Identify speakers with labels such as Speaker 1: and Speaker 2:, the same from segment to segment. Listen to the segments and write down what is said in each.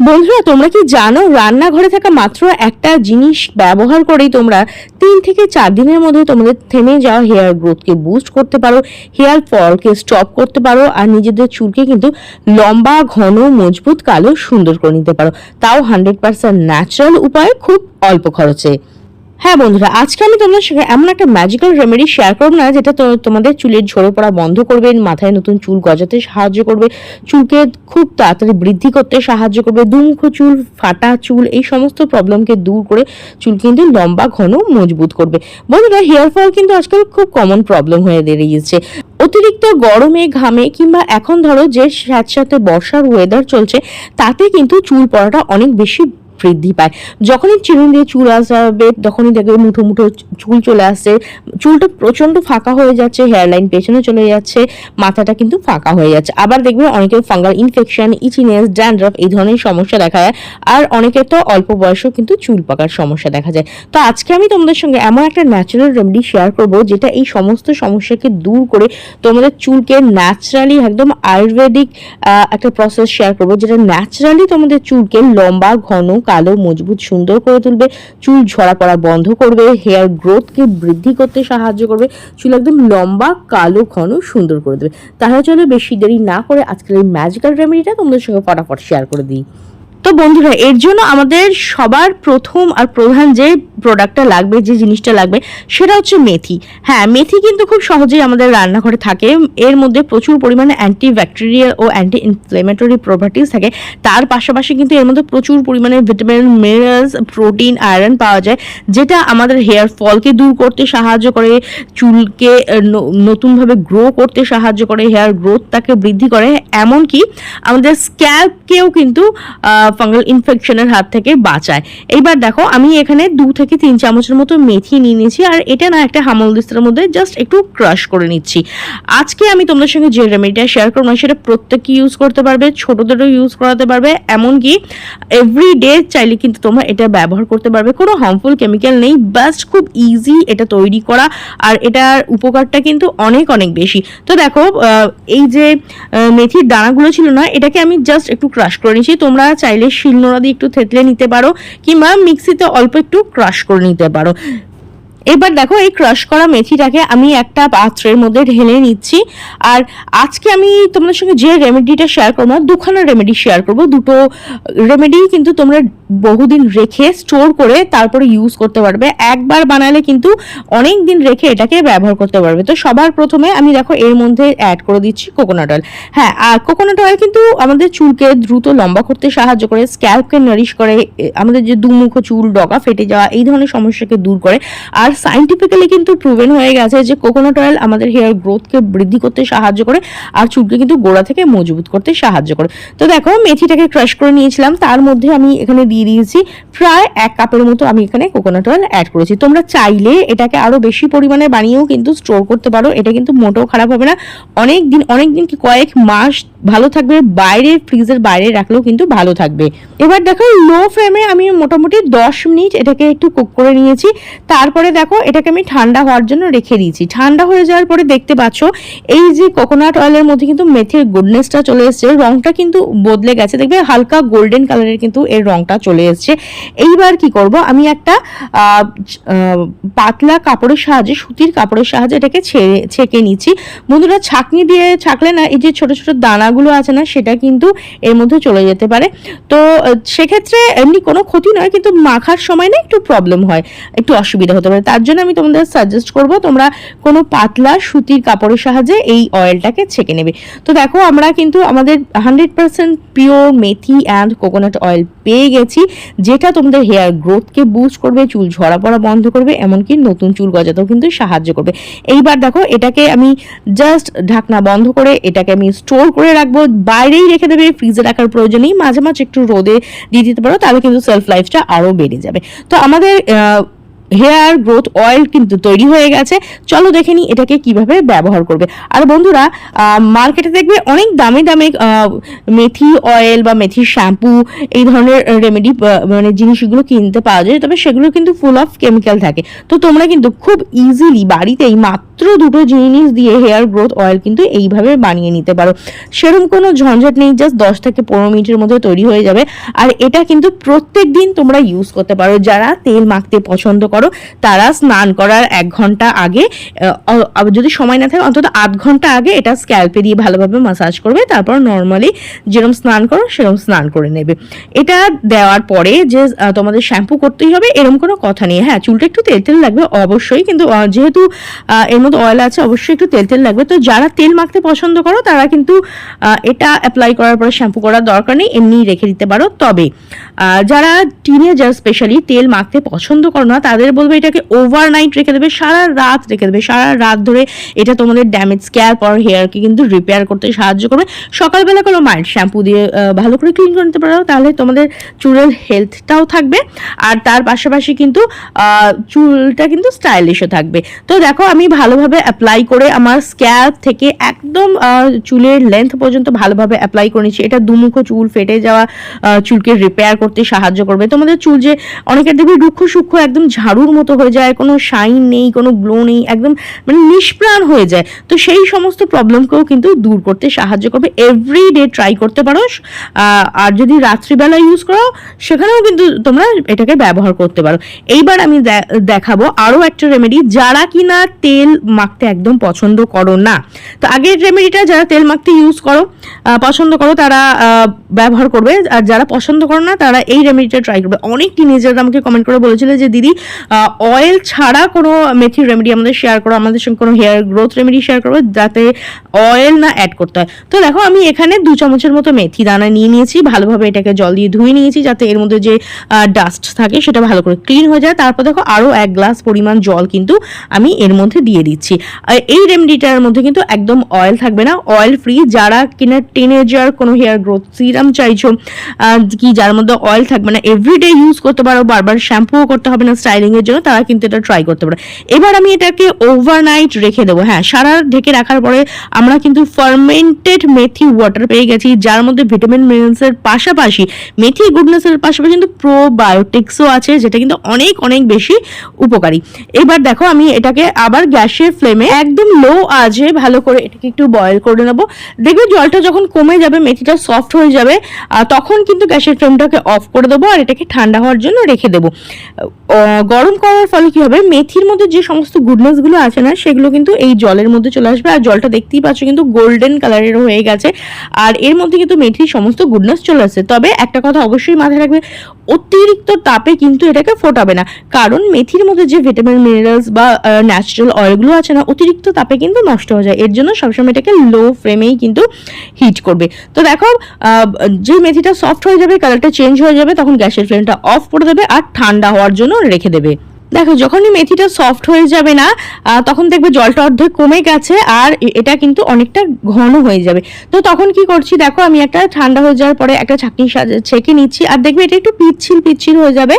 Speaker 1: বন্ধুরা, তোমরা কি জানো রান্নাঘরে থাকা মাত্র একটা জিনিস ব্যবহার করেই তোমরা তিন থেকে চার দিনের মধ্যে তোমাদের থেমে যাওয়া হেয়ার গ্রোথকে বুস্ট করতে পারো, হেয়ার ফলকে স্টপ করতে পারো আর নিজেদের চুলকে কিন্তু লম্বা, ঘন, মজবুত, কালো, সুন্দর করে নিতে পারো। তাও হান্ড্রেড পার্সেন্ট ন্যাচারাল উপায় খুব অল্প খরচে। হ্যাঁ বন্ধুরা, আজকে আমি তোমাদের সঙ্গে এমন একটা ম্যাজিক্যাল রেমেডি শেয়ার করব না, যেটা তোমাদের চুলের ঝরে পড়া বন্ধ করবে, মাথায় নতুন চুল গজাতে সাহায্য করবে, চুলকে খুব তাড়াতাড়ি বৃদ্ধি করতে সাহায্য করবে, দুমুখো চুল, ফাটা চুল, এই সমস্ত প্রবলেমকে দূর করে চুল কিন্তু লম্বা, ঘন, মজবুত করবে। বন্ধুরা হেয়ার ফল কিন্তু আজকাল খুব কমন প্রবলেম হয়ে দাঁড়িয়েছে। অতিরিক্ত গরমে, ঘামে, কিংবা এখন ধরো যে সাথে সাথে বর্ষার ওয়েদার চলছে, তাতে কিন্তু চুল পড়াটা অনেক বেশি বৃদ্ধি পায়। যখনই চিরুন দিয়ে চুল আসবে, তখনই দেখবে মুঠো মুঠো চুল চলে আসছে। চুলটা প্রচণ্ড ফাঁকা হয়ে যাচ্ছে হেয়ার লাইন পেছনে চলে যাচ্ছে, মাথাটা কিন্তু ফাঁকা হয়ে যাচ্ছে। আবার দেখবে অনেকের ফাঙ্গাল ইনফেকশন ইচিনেস ড্যান্ড্রফ এই ধরনের সমস্যা দেখা যায়। আর অনেকের তো অল্প বয়সেও কিন্তু চুল পাকার সমস্যা দেখা যায়। তো আজকে আমি তোমাদের সঙ্গে এমন একটা ন্যাচারাল রেমেডি শেয়ার করব, যেটা এই সমস্ত সমস্যাকে দূর করে তোমাদের চুলকে ন্যাচারালি একদম আয়ুর্বেদিক একটা প্রসেস শেয়ার করব, যেটা ন্যাচারালি তোমাদের চুলকে লম্বা, ঘন কালো, মজবুত, সুন্দর করে তুলবে। চুল ঝরা পড়া বন্ধ করবে। হেয়ার গ্রোথকে বৃদ্ধি করতে সাহায্য করবে। চুল একদম লম্বা, কালো, ঘন, সুন্দর করে দেবে। তাহলে চলো বেশি দেরি না করে আজকের এই ম্যাজিক্যাল রেমেডিটা তোমাদের সঙ্গে ফটাফট শেয়ার করে দিই। তো বন্ধুরা, এর জন্য আমাদের সবার প্রথম আর প্রধান যে প্রোডাক্টটা লাগবে, যে জিনিসটা লাগবে, সেটা হচ্ছে মেথি। হ্যাঁ মেথি কিন্তু খুব সহজেই আমাদের রান্নাঘরে থাকে। এর মধ্যে প্রচুর পরিমাণে অ্যান্টি ব্যাকটেরিয়াল ও অ্যান্টি ইনফ্লেমেটরি প্রপার্টিস থাকে। তার পাশাপাশি কিন্তু এর মধ্যে প্রচুর পরিমাণে ভিটামিন মিনারেলস প্রোটিন আয়রন পাওয়া যায়, যেটা আমাদের হেয়ার ফলকে দূর করতে সাহায্য করে, চুলকে নতুনভাবে গ্রো করতে সাহায্য করে হেয়ার গ্রোথটাকে বৃদ্ধি করে। এমনকি আমাদের স্ক্যাল্পকেও কিন্তু ফাঙ্গাল ইনফেকশনের হাত থেকে বাঁচায়। এইবার দেখো, আমি এখানে দু থেকে তিন চামচের মতো মেথি নিয়ে নিয়েছি, আর এটা না একটা হামল দিস্তার মধ্যে জাস্ট একটু ক্রাশ করে নিচ্ছি। আজকে আমি তোমাদের সঙ্গে যে রেমেডিটা শেয়ার করব সেটা প্রত্যেকে ইউজ করতে পারবে, ছোটদেরও ইউজ করাতে পারবে, এমনকি এভরি ডে চাইলে কিন্তু তোমরা এটা ব্যবহার করতে পারবে। কোনো হার্মফুল কেমিক্যাল নেই জাস্ট খুব ইজি এটা তৈরি করা, আর এটার উপকারটা কিন্তু অনেক অনেক বেশি। তো দেখো এই যে মেথির দানাগুলো ছিল না, এটাকে আমি জাস্ট একটু ক্রাশ করে নিয়েছি তোমরা চাইলে শিলনোড়া দিয়ে একটু থেতলে নিতে পারো কিংবা মিক্সিতে অল্প একটু ক্রাশ করে নিতে পারো। এবার দেখো এই ক্রাশ করা মেথিটাকে আমি একটা পাত্রের মধ্যে ঢেলে নিচ্ছি। আর আজকে আমি তোমাদের সঙ্গে যে রেমেডিটা শেয়ার করব দুখানা রেমেডি শেয়ার করব। দুটো রেমেডি কিন্তু তোমরা বহুদিন রেখে স্টোর করে তারপরে ইউজ করতে পারবে। একবার বানালে কিন্তু অনেক দিন রেখে এটাকে ব্যবহার করতে পারবে। তো সবার প্রথমে আমি দেখো এর মধ্যে অ্যাড করে দিচ্ছি কোকোনাট অয়েল হ্যাঁ আর কোকোনাট অয়েল কিন্তু আমাদের চুলকে দ্রুত লম্বা করতে সাহায্য করে স্ক্যাল্পকে নারিশ করে আমাদের যে দুমুখো চুল, ডগা ফেটে যাওয়া, এই ধরনের সমস্যাকে দূর করে। আর সাইন্টিফিক্যালি কিন্তু প্রুভেন হয়ে গেছে যে কোকোনাট অয়েল আমাদের হেয়ার গ্রোথকে বৃদ্ধি করতে সাহায্য করে আর চুলকে কিন্তু গোড়া থেকে মজবুত করতে সাহায্য করে। তো দেখো মেথিটাকে ক্রাশ করে নিয়েছিলাম, তার মধ্যে আমি এখানে দিয়ে দিয়েছি প্রায় এক কাপের মতো আমি এখানে কোকোনাট অয়েল অ্যাড করেছি। তোমরা চাইলে এটাকে আরও বেশি পরিমাণে বানিয়েও কিন্তু স্টোর করতে পারো, এটা কিন্তু মোটেও খারাপ হবে না। অনেক দিন অনেক দিন কি কয়েক মাস ভালো থাকবে, বাইরে ফ্রিজের বাইরে রাখলেও কিন্তু ভালো থাকবে। এবার দেখো লো ফ্লেমে আমি মোটামুটি দশ মিনিট এটাকে একটু কুক করে নিয়েছি। তারপরে দেখো, এটাকে আমি ঠান্ডা হওয়ার জন্য রেখে দিয়েছি। ঠান্ডা হয়ে যাওয়ার পরে দেখতে পাচ্ছ, এই যে কোকোনাট অয়েলের মধ্যে কিন্তু মেথির গুডনেসটা চলে এসেছে। রংটা কিন্তু বদলে গেছে। দেখবে হালকা গোল্ডেন কালারের কিন্তু এর রংটা চলে এসেছে। এইবার কি করব, আমি একটা পাতলা কাপড়ের সাহায্যে, সুতির কাপড়ের সাহায্যে এটাকে ছেড়ে, ছেঁকে নিচ্ছি। বন্ধুরা, ছাকনি দিয়ে ছাকলে না, এই যে ছোট ছোট দানাগুলো আছে না, সেটা কিন্তু এর মধ্যে চলে যেতে পারে। তো সেক্ষেত্রে এমনি কোনো ক্ষতি নয়, কিন্তু মাখার সময় না একটু প্রবলেম হয়। একটু অসুবিধা হতে পারে। তার জন্য আমি তোমাদের সাজেস্ট করব তোমরা কোনো পাতলা সুতির কাপড়ের সাহায্যে এই অয়েলটাকে ছেঁকে নেবে। তো দেখো, আমরা কিন্তু আমাদের hundred percent pure methi and coconut oil পেয়ে গেছি, যেটা তোমাদের হেয়ার গ্রোথকে বুস্ট করবে, চুল ঝরা পড়া বন্ধ করবে, এমনকি নতুন চুল গজাতেও কিন্তু সাহায্য করবে। এইবার দেখো, এটাকে আমি জাস্ট ঢাকনা বন্ধ করে এটাকে আমি স্টোর করে রাখব, বাইরেই রেখে দেবে ফ্রিজে রাখার প্রয়োজন নেই, মাঝে মাঝে একটু রোদে দিয়ে দিতে পারো, তাহলে কিন্তু সেলফ লাইফটা আরও বেড়ে যাবে। তো আমাদের হেয়ার গ্রোথ অয়েল কিন্তু তৈরি হয়ে গেছে। চলো দেখে নিই এটাকে কীভাবে ব্যবহার করবে। আর বন্ধুরা মার্কেটে দেখবে অনেক দামি দামি মেথি অয়েল বা মেথি শ্যাম্পু এই ধরনের রেমেডি মানে জিনিসগুলো কিনতে পাওয়া যায়। তবে সেগুলো কিন্তু ফুল অফ কেমিক্যাল থাকে। তো তোমরা কিন্তু খুব ইজিলি বাড়িতেই মাত্র দুটো জিনিস দিয়ে হেয়ার গ্রোথ অয়েল কিন্তু এইভাবে বানিয়ে নিতে পারো। সেরকম কোনো ঝঞ্ঝট নেই জাস্ট দশ থেকে পনেরো মিনিটের মধ্যে তৈরি হয়ে যাবে। আর এটা কিন্তু প্রত্যেক দিন তোমরা ইউজ করতে পারো। যারা তেল মাখতে পছন্দ করো, তারা স্নান করার এক ঘণ্টা আগে যদি সময় না থাকে, অন্তত আধ ঘণ্টা আগে এটা স্ক্যাল্পে দিয়ে ভালোভাবে মাসাজ করবে। তারপর নর্মালি যেরকম স্নান করো সেরকম স্নান করে নেবে। এটা দেওয়ার পরে যে তোমাদের শ্যাম্পু করতেই হবে এরকম কোনো কথা নেই। হ্যাঁ চুলটা একটু তেল তেল লাগবে, অবশ্যই। কিন্তু যেহেতু এর মধ্যে অয়েল আছে, অবশ্যই একটু তেল তেল লাগবে। তো যারা তেল মাখতে পছন্দ করো, তারা কিন্তু এটা অ্যাপ্লাই করার পরে শ্যাম্পু করার দরকার নেই, এমনিই রেখে দিতে পারো। তবে যারা টিনেজার স্পেশালি তেল মাখতে পছন্দ করো না, তাদের বলবে এটাকে ওভারনাইট রেখে দেবে, সারা রাত রেখে দেবে। সারা রাত ধরে এটা তোমাদের ড্যামেজ স্ক্যাল্প আর হেয়ারকে কিন্তু রিপেয়ার করতে সাহায্য করবে। সকালবেলা কোনো মাইল্ড শ্যাম্পু দিয়ে ভালো করে ক্লিন করে নিতে পারো, তাহলে তোমাদের চুলের হেলথটাও থাকবে। আর তার পাশাপাশি কিন্তু চুলটা কিন্তু স্টাইলিশও থাকবে। তো দেখো, আমি ভালোভাবে অ্যাপ্লাই করে আমার স্ক্যাল্প থেকে একদম চুলের লেন্থ পর্যন্ত ভালোভাবে অ্যাপ্লাই করে নিচ্ছি। এটা দুমুখো চুল, ফেটে যাওয়া চুলকে রিপেয়ার করতে সাহায্য করবে। তোমাদের চুল যে অনেকের দেখবে রুক্ষ সূক্ষ্ম একদম ঝাড়ুর মতো হয়ে যায়, কোনো শাইন নেই, কোনো গ্লো নেই, একদম মানে নিষ্প্রাণ হয়ে যায়। তো সেই সমস্ত প্রবলেমকেও কিন্তু দূর করতে সাহায্য করবে। এভরি ডে ট্রাই করতে পারো। আর যদি রাত্রিবেলা ইউজ করো, সেখানেও কিন্তু তোমরা এটাকে ব্যবহার করতে পারো। এইবার আমি দেখাবো আরও একটা রেমেডি যারা কিনা তেল মাখতে একদম পছন্দ করো না। তো আগের রেমেডিটা যারা তেল মাখতে ইউজ করো পছন্দ করো, তারা ব্যবহার করবে। আর যারা পছন্দ করো না, তারা এই রেমেডিটা ট্রাই করবে। অনেক টিনেজাররা আমাকে কমেন্ট করে বলেছিল যে, দিদি অয়েল ছাড়া কোনো মেথির রেমেডি আমাদের শেয়ার করো, আমাদের সঙ্গে কোনো হেয়ার গ্রোথ রেমেডি শেয়ার করো, যাতে অয়েল না অ্যাড করতে হয়। তো দেখো, আমি এখানে দু চামচের মতো মেথি দানা নিয়ে নিয়েছি, ভালোভাবে এটাকে জল দিয়ে ধুয়ে নিয়েছি, যাতে এর মধ্যে যে ডাস্ট থাকে, সেটা ভালো করে ক্লিন হয়ে যায়। তারপর দেখো আরও এক গ্লাস পরিমাণ জল কিন্তু আমি এর মধ্যে দিয়ে দিচ্ছি। এই রেমেডিটার মধ্যে কিন্তু একদম অয়েল থাকবে না। অয়েল ফ্রি যারা কিনা টিনেজার কোনো হেয়ার গ্রোথ সিরাম চাইছো কি যার মধ্যে অয়েল থাকবে না এভরিডে ইউজ করতে পারো, বারবার শ্যাম্পুও করতে হবে না স্টাইলিংয়ের জন্য, তারা কিন্তু এটা ট্রাই করতে পারো। এবার আমি এটাকে ওভারনাইট রেখে দেবো। হ্যাঁ সারা ঢেকে রাখার পরে আমরা কিন্তু ফার্মেন্টেড মেথি ওয়াটার পেয়ে গেছি, যার মধ্যে ভিটামিন মিনারেলসের পাশাপাশি, মেথি গুডনেসের পাশাপাশি কিন্তু প্রোবায়োটিক্সও আছে, যেটা কিন্তু অনেক অনেক বেশি উপকারী। এবার দেখো আমি এটাকে আবার গ্যাসের ফ্লেমে একদম লো আজে ভালো করে এটাকে একটু বয়েল করে নেব। দেখবে জলটা যখন কমে যাবে, মেথিটা সফট হয়ে যাবে তখন কিন্তু গ্যাসের ফ্লেমটাকে অফ করে দেবো আর এটাকে ঠান্ডা হওয়ার জন্য রেখে দেবো। গরম করার ফলে কি হবে? মেথির মধ্যে যে সমস্ত গুডনেসগুলো আছে না, সেগুলো কিন্তু এই জলের মধ্যে চলে আসবে। আর জলটা দেখতেই পাচ্ছ কিন্তু গোল্ডেন কালারের হয়ে গেছে। আর এর মধ্যে কিন্তু মেথির সমস্ত গুডনেস চলে আসছে। তবে একটা কথা অবশ্যই মাথায় রাখবে, অতিরিক্ত তাপে কিন্তু এটাকে ফোটাবে না। কারণ মেথির মধ্যে যে ভিটামিন মিনারেলস বা ন্যাচারাল অয়েলগুলো আছে না, অতিরিক্ত তাপে কিন্তু নষ্ট হয়ে যায়। এর জন্য সবসময় এটাকে লো ফ্লেমেই কিন্তু হিট করবে। তো দেখো যে মেথিটা সফট হয়ে যাবে কালারটা চেঞ্জ হয়ে যাবে, তখন গ্যাসের ফ্লেমটা অফ করে দেবে। আর ঠান্ডা হওয়ার জন্য রেখে দেবে। দেখো, যখনই মেথিটা সফট হয়ে যাবে না তখন দেখবে জলটা অর্ধেক কমে গেছে আর এটা কিন্তু অনেকটা ঘন হয়ে যাবে। তো তখন কি করছি দেখো, আমি একটা ঠান্ডা হয়ে যাওয়ার পরে একটা ছাঁকনি ছেঁকে নিচ্ছি আর দেখবে এটা একটু পিচ্ছিল পিচ্ছিল হয়ে যাবে।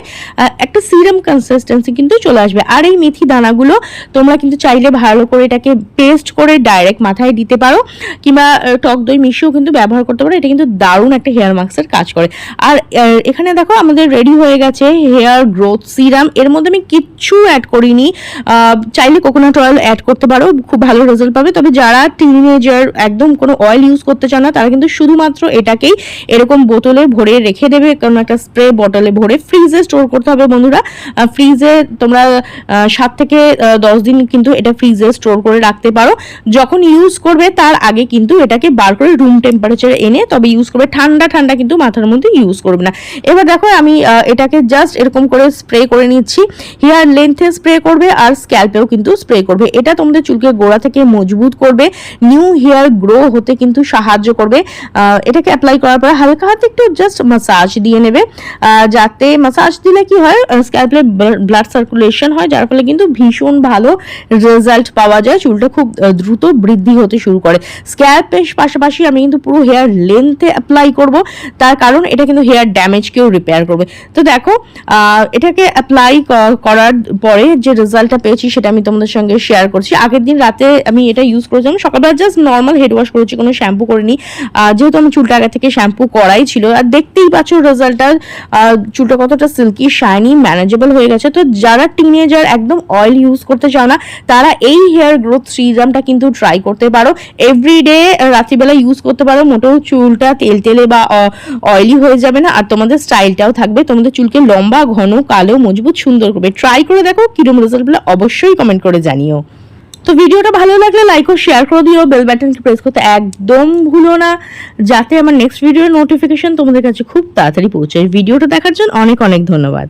Speaker 1: একটা সিরাম কনসিস্টেন্সি কিন্তু চলে আসবে। আর এই মেথি দানাগুলো তোমরা কিন্তু চাইলে ভালো করে এটাকে পেস্ট করে ডাইরেক্ট মাথায় দিতে পারো কিংবা টক দই মিশিয়েও কিন্তু ব্যবহার করতে পারো। এটা কিন্তু দারুণ একটা হেয়ার মাস্কের কাজ করে। আর এখানে দেখো আমাদের রেডি হয়ে গেছে হেয়ার গ্রোথ সিরাম এর মধ্যে আমি কিচ্ছু অ্যাড করিনি। চাইলে কোকোনাট অয়েল অ্যাড করতে পারো, খুব ভালো রেজাল্ট পাবে। তবে যারা টিনেজার একদম কোনো অয়েল ইউজ করতে চান না, তারা কিন্তু শুধুমাত্র এটাকেই এরকম বোতলে ভরে রেখে দেবে, কোনো একটা স্প্রে বটলে ভরে ফ্রিজে স্টোর করতে হবে বন্ধুরা। ফ্রিজে তোমরা সাত থেকে দশ দিন কিন্তু এটা ফ্রিজে স্টোর করে রাখতে পারো। যখন ইউজ করবে, তার আগে কিন্তু এটাকে বার করে রুম টেম্পারেচারে এনে, তবে ইউজ করবে। ঠান্ডা ঠান্ডা কিন্তু মাথার মধ্যে ইউজ করবে না। এবার দেখো, আমি এটাকে জাস্ট এরকম করে স্প্রে করে নিচ্ছি। হেয়ার লেন্থে স্প্রে করবে আর স্ক্যাল্পেও কিন্তু স্প্রে করবে। এটা তোমাদের চুলকে গোড়া থেকে মজবুত করবে নিউ হেয়ার গ্রো হতে কিন্তু সাহায্য করবে। এটাকে অ্যাপ্লাই করার পরে হালকা হাতে একটু জাস্ট মাসাজ দিয়ে নেবে। যাতে মাসাজ দিলে কি হয় স্ক্যাল্পে ব্লাড সার্কুলেশন হয়, যার ফলে কিন্তু ভীষণ ভালো রেজাল্ট পাওয়া যায়। চুলটা খুব দ্রুত বৃদ্ধি হতে শুরু করে। স্ক্যাল্পের পাশাপাশি আমি কিন্তু পুরো হেয়ার লেন্থে অ্যাপ্লাই করব। তার কারণ এটা কিন্তু হেয়ার ড্যামেজকেও রিপেয়ার করবে। তো দেখো এটাকে অ্যাপ্লাই করার করার পরে যে রেজাল্টটা পেয়েছি সেটা আমি তোমাদের সঙ্গে শেয়ার করছি। আগের দিন রাতে আমি এটা ইউজ করেছিলাম। সকালবেলা জাস্ট নর্মাল হেড ওয়াশ করেছি, কোনো শ্যাম্পু করিনি। যেহেতু আমি চুলটা আগে থেকে শ্যাম্পু করাই ছিল। আর দেখতেই পাচ্ছ রেজাল্টটা চুলটা কতটা সিল্কি শাইনি ম্যানেজেবল হয়ে গেছে। তো যারা টিনেজার একদম অয়েল ইউজ করতে চাও না, তারা এই হেয়ার গ্রোথ সিরামটা কিন্তু ট্রাই করতে পারো। এভরিডে রাত্রিবেলা ইউজ করতে পারো। মোটেও চুলটা তেল তেলে বা অয়েলি হয়ে যাবে না। আর তোমাদের স্টাইলটাও থাকবে। তোমাদের চুলকে লম্বা, ঘন, কালো, মজবুত, সুন্দর করবে। ট্রাই করে দেখো, কিরম রেজাল্ট পেলে অবশ্যই কমেন্ট করে জানিও। তো ভিডিওটা ভালো লাগলে লাইক ও শেয়ার করে দিও বেল বাটনটি প্রেস করতে একদম ভুলো না, যাতে আমার নেক্সট ভিডিওর নোটিফিকেশন তোমাদের কাছে খুব তাড়াতাড়ি পৌঁছায়। ভিডিওটা দেখার জন্য অনেক অনেক ধন্যবাদ।